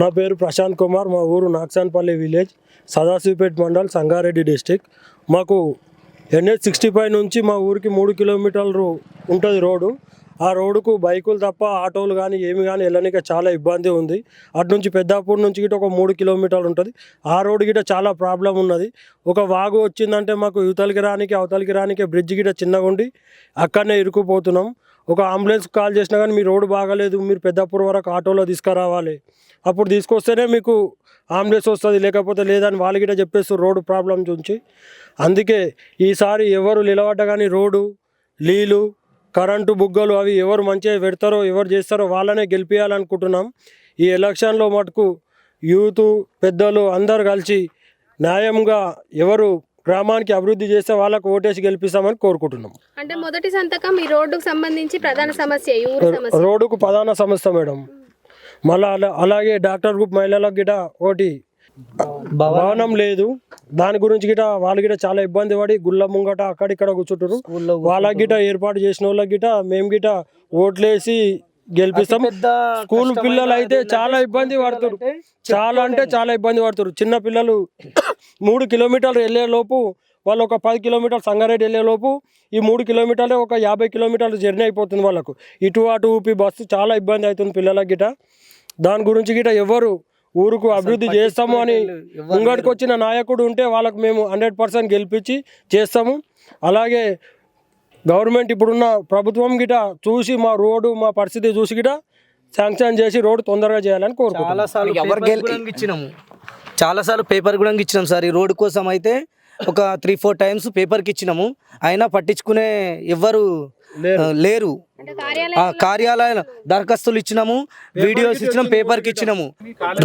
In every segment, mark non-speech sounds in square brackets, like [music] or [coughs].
నా పేరు ప్రశాంత్ కుమార్ మా ఊరు నాక్సాన్పల్లి విలేజ్ సదాశివపేట్ మండల్ సంగారెడ్డి డిస్టిక్. మాకు ఎన్హెచ్ సిక్స్టీ ఫైవ్ నుంచి మా ఊరికి మూడు కిలోమీటర్లు ఉంటుంది రోడ్డు. ఆ రోడ్డుకు బైకులు తప్ప ఆటోలు కానీ ఏమి కానీ వెళ్ళడానికి చాలా ఇబ్బంది ఉంది. అటు నుంచి పెద్దాపూర్ నుంచి గిట ఒక మూడు కిలోమీటర్లు ఉంటుంది. ఆ రోడ్డు గిట్ట చాలా ప్రాబ్లం ఉన్నది. ఒక వాగు వచ్చిందంటే మాకు యువతలకి రానికి అవతలకి రానికి బ్రిడ్జ్ గిట చిన్నగా ఉండి అక్కడనే ఇరుక్కుపోతున్నాం. ఒక అంబులెన్స్ కాల్ చేసినా కానీ మీ రోడ్డు బాగాలేదు మీరు పెద్దాపూర్ వరకు ఆటోలో తీసుకురావాలి. అప్పుడు తీసుకొస్తేనే మీకు అంబులెన్స్ వస్తుంది లేకపోతే లేదని వాళ్ళు గిట చెప్పేస్తారు రోడ్డు ప్రాబ్లమ్స్ నుంచి. అందుకే ఈసారి ఎవరు నిలబడ్డ కానీ రోడ్డు నీళ్ళు కరెంటు బుగ్గలు అవి ఎవరు మంచిగా పెడతారో ఎవరు చేస్తారో వాళ్ళనే గెలిపించాలనుకుంటున్నాం ఈ ఎలక్షన్లో మటుకు యూత్ పెద్దలు అందరు కలిసి న్యాయంగా ఎవరు గ్రామానికి అభివృద్ధి చేస్తే వాళ్ళకు ఓటేసి గెలిపిస్తామని కోరుకుంటున్నాం. అంటే మొదటి సంతకం ఈ రోడ్డుకు సంబంధించి ప్రధాన సమస్య రోడ్డుకు ప్రధాన సమస్య మేడం. మళ్ళా అలా అలాగే డాక్టర్ గ్రూప్ మహిళలకు గిట ఒకటి భవనం లేదు. దాని గురించి గిట వాళ్ళు గిట చాలా ఇబ్బంది పడి గుళ్ళ ముంగట అక్కడిక్కడ కూర్చుంటారు వాళ్ళకి గిట ఏర్పాటు చేసిన వాళ్ళకి గిట మేము గిట ఓట్లేసి గెలిపిస్తాం. స్కూల్ పిల్లలు అయితే చాలా ఇబ్బంది పడుతారు చాలా అంటే చాలా ఇబ్బంది పడుతారు చిన్న పిల్లలు [coughs] మూడు కిలోమీటర్లు వెళ్ళే లోపు వాళ్ళు ఒక పది కిలోమీటర్లు సంగారెడ్డి వెళ్ళే లోపు ఈ మూడు కిలోమీటర్లే ఒక యాభై కిలోమీటర్లు జర్నీ అయిపోతుంది వాళ్ళకు. ఇటు అటు ఊపి బస్సు చాలా ఇబ్బంది అవుతుంది పిల్లలకి గిట. దాని గురించి గిట ఎవరు ఊరుకు అభివృద్ధి చేస్తాము అని ముంగడికి వచ్చిన నాయకుడు ఉంటే వాళ్ళకు మేము హండ్రెడ్ పర్సెంట్ గెలిపించి చేస్తాము. అలాగే గవర్నమెంట్ ఇప్పుడున్న ప్రభుత్వం గిట చూసి మా రోడ్డు మా పరిస్థితి చూసి గిట శాంక్షన్ చేసి రోడ్డు తొందరగా చేయాలని కోరుకుంటున్నాం. చాలా సార్లు ఎవరు ఇచ్చినాము. చాలా సార్లు పేపర్ కూడా ఇచ్చినాం సార్. ఈ రోడ్డు కోసం అయితే ఒక త్రీ ఫోర్ టైమ్స్ పేపర్కి ఇచ్చినాము. అయినా పట్టించుకునే ఎవ్వరు లేరు. అంటే కార్యాలయం ఆ కార్యాలయాల దరఖాస్తులు ఇచ్చినాము వీడియోస్ ఇచ్చినాం పేపర్కి ఇచ్చినాము.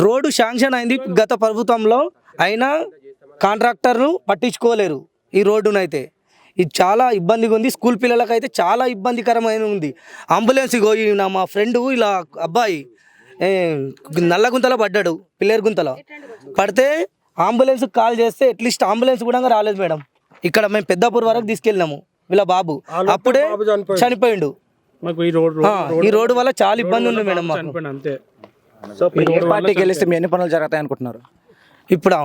రోడ్డు శాంక్షన్ అయింది గత ప్రభుత్వంలో. అయినా కాంట్రాక్టర్ను పట్టించుకోలేరు ఈ రోడ్డునైతే. ఇది చాలా ఇబ్బందిగా ఉంది. స్కూల్ పిల్లలకైతే చాలా ఇబ్బందికరమైన ఉంది. అంబులెన్స్ ఈ నా మా ఫ్రెండ్ ఇలా అబ్బాయి ఏ, నల్ల గుంతలో పడ్డాడు పిల్లర్ గుంతలో. పడితే అంబులెన్స్ కాల్ చేస్తే అట్లీస్ట్ అంబులెన్స్ కూడా రాలేదు మేడం. ఇక్కడ మేము పెద్దాపూర్ వరకు తీసుకెళ్ళినాము వీళ్ళ బాబు. అప్పుడే చనిపోయాడు. మాకు ఈ రోడ్ ఈ రోడ్డు వల్ల చాలా ఇబ్బంది ఉంది మేడం మాకు. అంతే. సో మీరు ఏ పార్టీకి గెలిస్తే మీ ఎన్ని పనులు జరుగుతాయి అనుకుంటున్నారు? ఇప్పుడు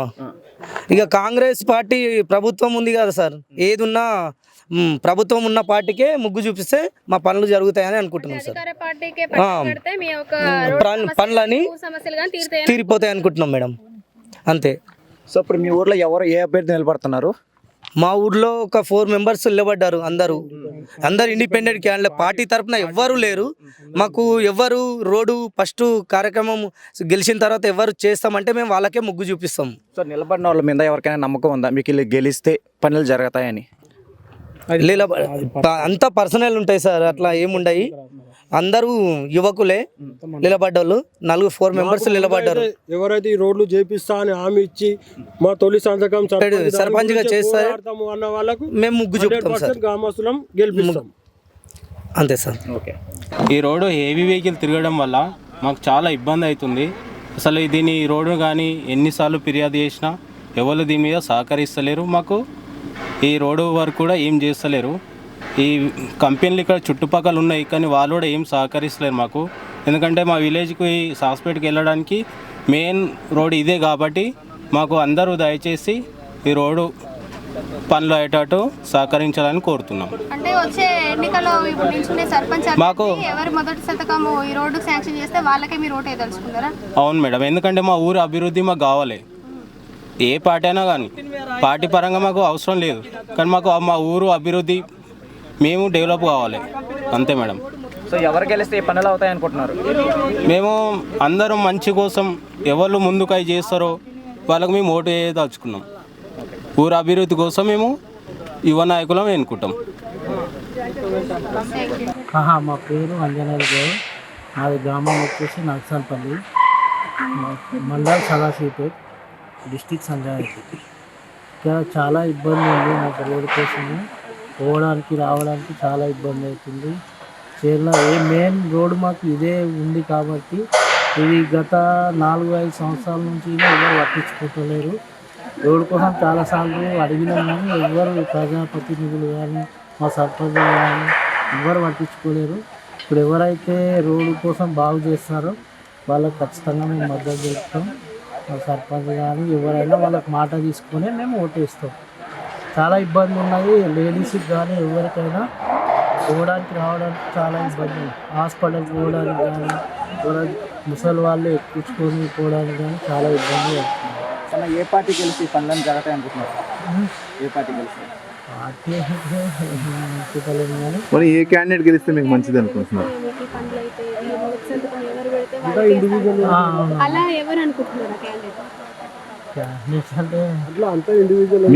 ఇక కాంగ్రెస్ పార్టీ ప్రభుత్వం ఉంది కదా సార్. ఏది ఉన్నా మ్, ప్రభుత్వం ఉన్న పార్టీకే ముగ్గు చూపిస్తే మా పనులు జరుగుతాయని అనుకుంటున్నాం సార్. అధికార పార్టీకే పట్టు పెడితే మీ యొక్క రోడ్డు పన్- సమస్యలు, పనులని భూ సమస్యలు కానీ తీరుతాయి తీరిపోతాయి అనుకుంటున్నాం మేడం. అంతే. సో ఇప్పుడు మీ ఊర్లో ఎవరు ఏ అభ్యర్థి నిలబడుతున్నారు? మా ఊర్లో ఒక ఫోర్ మెంబర్స్ నిలబడ్డారు అందరూ. అందరు ఇండిపెండెంట్ క్యాండిడేట్ పార్టీ తరపున ఎవ్వరు లేరు. మాకు ఎవ్వరు రోడ్డు ఫస్ట్ కార్యక్రమం గెలిచిన తర్వాత ఎవరు చేస్తామంటే మేము వాళ్ళకే ముగ్గు చూపిస్తాం. సో నిలబడిన వాళ్ళ మీద ఎవరికైనా నమ్మకం ఉందా? మీకు వీళ్ళు గెలిస్తే పనులు జరుగుతాయని. లీల అంతా పర్సనల్ ఉంటాయి సార్ అట్లా ఏముండయి. అందరూ యువకులే నిలబడ్డోళ్ళు. నలుగురు ఫోర్ మెంబర్స్ నిలబడ్డారు. ఎవరైతే ఈ రోడ్లు చేపిస్తా అని హామీ ఇచ్చి మా తొలి సంతకం సర్పంచ్ గురించి చేస్తారు. అన్న వాళ్ళకు మేము ముగ్గు చూపుతాం సార్. 100% గ్రామస్తులం గెలిపిస్తాం. అంతే సార్. ఓకే. ఈ రోడ్డు హెవీ వెహికల్ తిరగడం వల్ల మాకు చాలా ఇబ్బంది అవుతుంది. అసలు దీని రోడ్డు కానీ ఎన్నిసార్లు ఫిర్యాదు చేసినా ఎవరు దీని మీద సహకరిస్తలేరు. మాకు ఈ రోడ్డు వరకు కూడా ఏం చేస్తలేరు. ఈ కంపెనీలు ఇక్కడ చుట్టుపక్కల ఉన్నాయి కానీ వాళ్ళు కూడా ఏం సహకరిస్తలేరు మాకు. ఎందుకంటే మా విలేజ్కి హాస్పిటల్కి వెళ్ళడానికి మెయిన్ రోడ్ ఇదే కాబట్టి మాకు అందరూ దయచేసి ఈ రోడ్డు పనులు అయ్యేటట్టు సహకరించాలని కోరుతున్నాం. అంటే వచ్చే ఎన్నికల్లో ఇప్పుడు నిల్చునే సర్పంచ్ మాకు- ఎవరు మొదటి శతకం ఈ రోడ్డు శాంక్షన్ చేస్తే వాళ్ళకే మీరు ఓటు వేయదలుచుకున్నారా అవును మేడం ఎందుకంటే మా ఊరు అభివృద్ధి మాకు కావాలి. ఏ పార్టీ అయినా కానీ పార్టీ పరంగా మాకు అవసరం లేదు. కానీ మాకు మా ఊరు అభివృద్ధి మేము డెవలప్ కావాలి. అంతే మేడం. సో ఎవరు గెలిస్తే ఏ పనులు అవుతాయి అనుకుంటున్నారు? మేము అందరం మంచి కోసం ఎవరు ముందుకు చేస్తారో వాళ్ళకి మేము ఓటు వేయదలుచుకున్నాం ఊరు అభివృద్ధి కోసం మేము యువ నాయకులం ఎన్నుకుంటాం. ఆహా, మా పేరు అంజనేయులు గారు మాది గ్రామం వచ్చేసి నక్సల్పల్లి మండల్ సదాశివపేట్ డిస్టిక్ సంగారెడ్డి ఇక్కడ చాలా ఇబ్బంది ఉంది మాకు రోడ్డు కోసము. పోవడానికి రావడానికి చాలా ఇబ్బంది అవుతుంది. చీరల ఏ మెయిన్ రోడ్డు మాకు ఇదే ఉంది కాబట్టి ఇది గత నాలుగు ఐదు సంవత్సరాల నుంచి ఎవరు పట్టించుకుంటలేరు. రోడ్డు కోసం చాలాసార్లు అడిగినాం కానీ ఎవరు ప్రజాప్రతినిధులు కానీ మా సర్పంచ్ కానీ ఎవరు పట్టించుకోలేరు. ఇప్పుడు ఎవరైతే రోడ్డు కోసం బాగు చేస్తారో వాళ్ళకి ఖచ్చితంగా మేము మద్దతు చేస్తాం మా సర్పంచ్ కానీ ఎవరైనా వాళ్ళకి మాట తీసుకొని మేము ఓటేస్తాం చాలా ఇబ్బంది ఉన్నది లేడీస్కి కానీ ఎవరికైనా పోవడానికి రావడానికి చాలా ఇబ్బంది. హాస్పిటల్కి పోవడానికి కానీ ఎవరైనా ముసలి వాళ్ళు ఎక్కించుకొని పోవడానికి కానీ చాలా ఇబ్బంది అవుతుంది అన్న ఏ పార్టీ గెలిచి పనులను జరుగుతాయి అనుకుంటున్నారు? ఏ పార్టీ కానీ మరి ఏ క్యాండిడేట్ గెలిస్తే మీకు మంచిది అనుకుంటున్నారు. అలా ఎవరు అనుకుంటున్నారు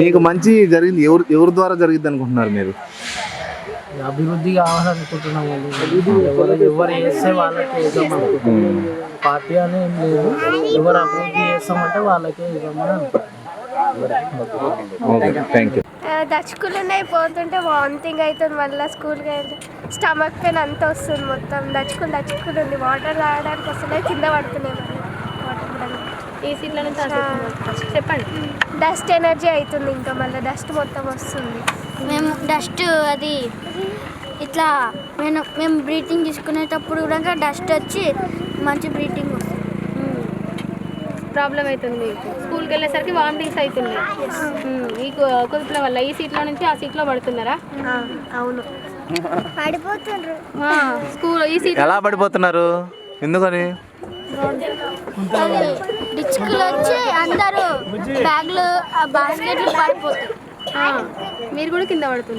మీకు మంచి జరిగింది ఎవరు ఎవరి ద్వారా జరిగింది అనుకుంటున్నారు మీరు? అభివృద్ధి కావాలనుకుంటున్నాం ఎవరు ఎవరు చేస్తే వాళ్ళకే ఇద్దాం అనుకుంటున్నాం. పార్టీ అని ఏం లేదు. ఎవరు అభివృద్ధి చేస్తామంటే వాళ్ళకే ఇద్దామని అనుకుంటున్నాం. థ్యాంక్ యూ దచ్చుకులు ఉన్నాయి పోతుంటే వామిటింగ్ అవుతుంది మళ్ళీ స్కూల్కి వెళ్తే స్టమక్ పెయిన్ అంత వస్తుంది మొత్తం. దచ్చుకులు దచ్చుకులు ఉంది. వాటర్ తాగడానికి వస్తున్నాయి కింద పడుతున్నాయి. ఈ సీట్ల నుంచి. చెప్పండి. డస్ట్ ఎనర్జీ అవుతుంది ఇంకా మళ్ళీ డస్ట్ మొత్తం వస్తుంది. మేము డస్ట్ అది ఇట్లా నేను మేము బ్రీతింగ్ తీసుకునేటప్పుడు కూడా డస్ట్ వచ్చి మంచి బ్రీతింగ్ వస్తుంది. ప్రాబ్లం అవుతుంది మీకు. స్కూల్కి వెళ్ళేసరికి వామిటింగ్స్ అవుతుంది మ్మ్. ఈ కుదుపుల వల్ల ఈ సీట్లో నుంచి ఆ సీట్లో పడుతున్నారా? అవును. పడిపోతుండ్రు. ఆ, స్కూల్ ఈ సీట్ ఎలా పడిపోతున్నారు? ఎందుకని? డిచ్కులు వచ్చి అందరూ బ్యాగ్లు బాస్కెట్లు పడిపోతాయి మీరు కూడా కింద పడుతుంది.